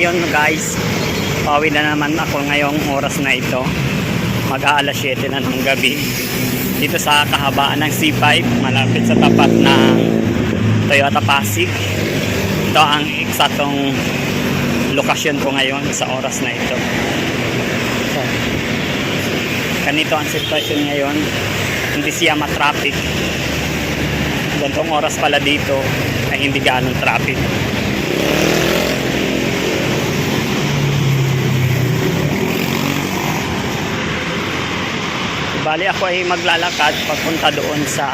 Ayun guys, pawi na naman ako ngayong oras na ito. Mag-aalas 7 na ng gabi. Dito sa kahabaan ng C5, malapit sa tapat ng Toyota Pasig. Ito ang eksaktong lokasyon ko ngayon sa oras na ito. So, ganito ang sitwasyon ngayon. Hindi siya matraffic. Gantong oras pala dito ay hindi ganong traffic. Bali ako ay maglalakad papunta doon sa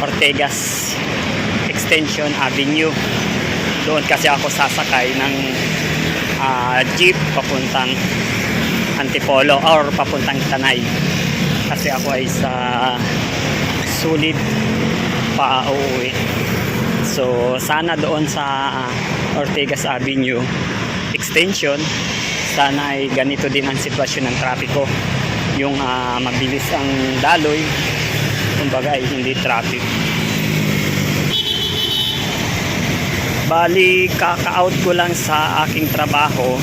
Ortegas Extension Avenue. Doon kasi ako sasakay ng ah, jeep papuntang Antipolo or papuntang Tanay. Kasi ako ay sa sulit pa uuwi. So sana doon sa Ortegas Avenue Extension sana ay ganito din ang sitwasyon ng trapiko yung ah, mabilis ang daloy. Kumbaga ay hindi traffic. Bali kaka-out ko lang sa aking trabaho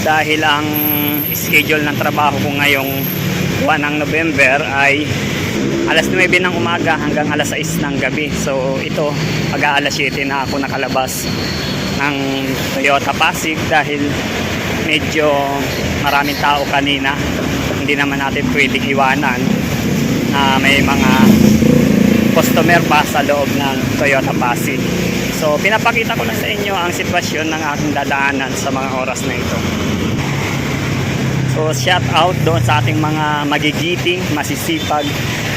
dahil ang schedule ng trabaho ko ngayong buwan ng November ay alas 9 ng umaga hanggang alas 6 ng gabi. So ito pag alas 7 na ako nakalabas ng Toyota Pasig dahil medyo maraming tao kanina hindi naman natin pwedeng iwanan na may mga customer pa sa loob ng Toyota Pasig. So pinapakita ko lang sa inyo ang sitwasyon ng aking dadaanan sa mga oras na ito. So shout out doon sa ating mga magigiting, masisipag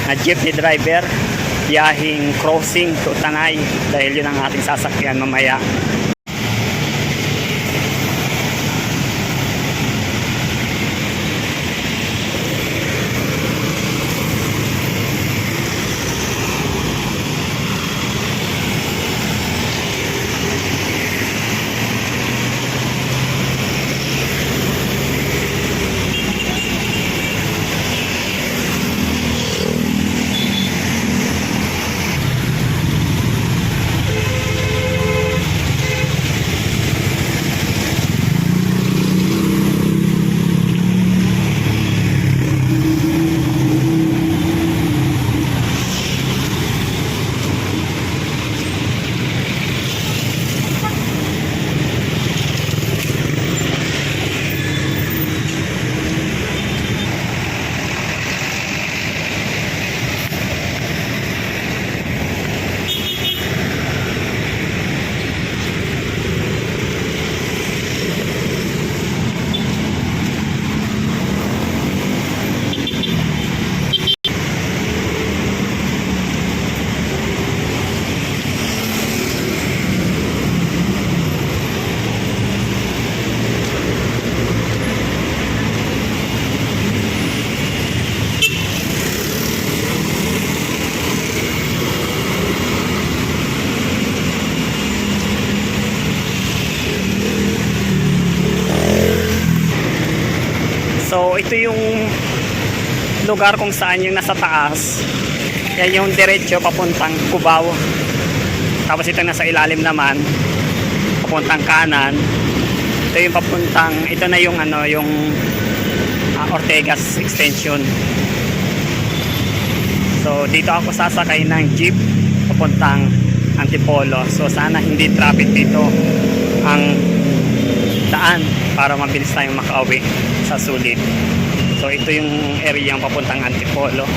na jeepney driver biyahing crossing to Tanay dahil yun ang ating sasakyan mamaya So ito yung lugar kung saan yung nasa taas. Yan yung diretso papuntang Cubao. Tapos ito nasa ilalim naman papuntang kanan. Ito yung papuntang ito na yung ano yung ah, Ortegas extension. So dito ako sasakay ng jeep papuntang Antipolo. So sana hindi traffic dito ang daan para mabilis tayong makauwi sa sulit. So ito yung area yung papuntang Antipolo.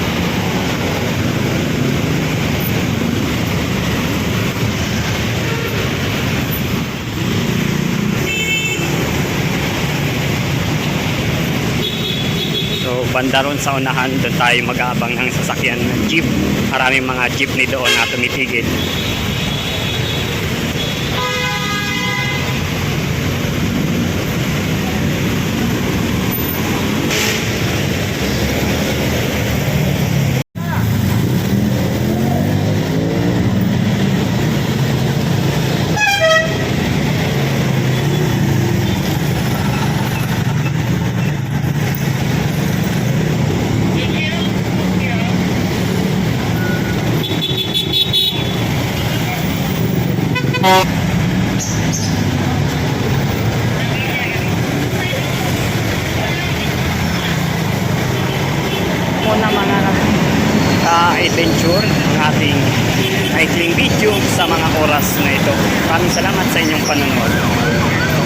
Banda ron sa unahan doon tayo mag-aabang ng sasakyan ng jeep. Maraming mga jeepney doon na tumitigil. Muna mga ka-adventure ang ating cycling video sa mga oras na ito. Maraming salamat sa inyong panonood.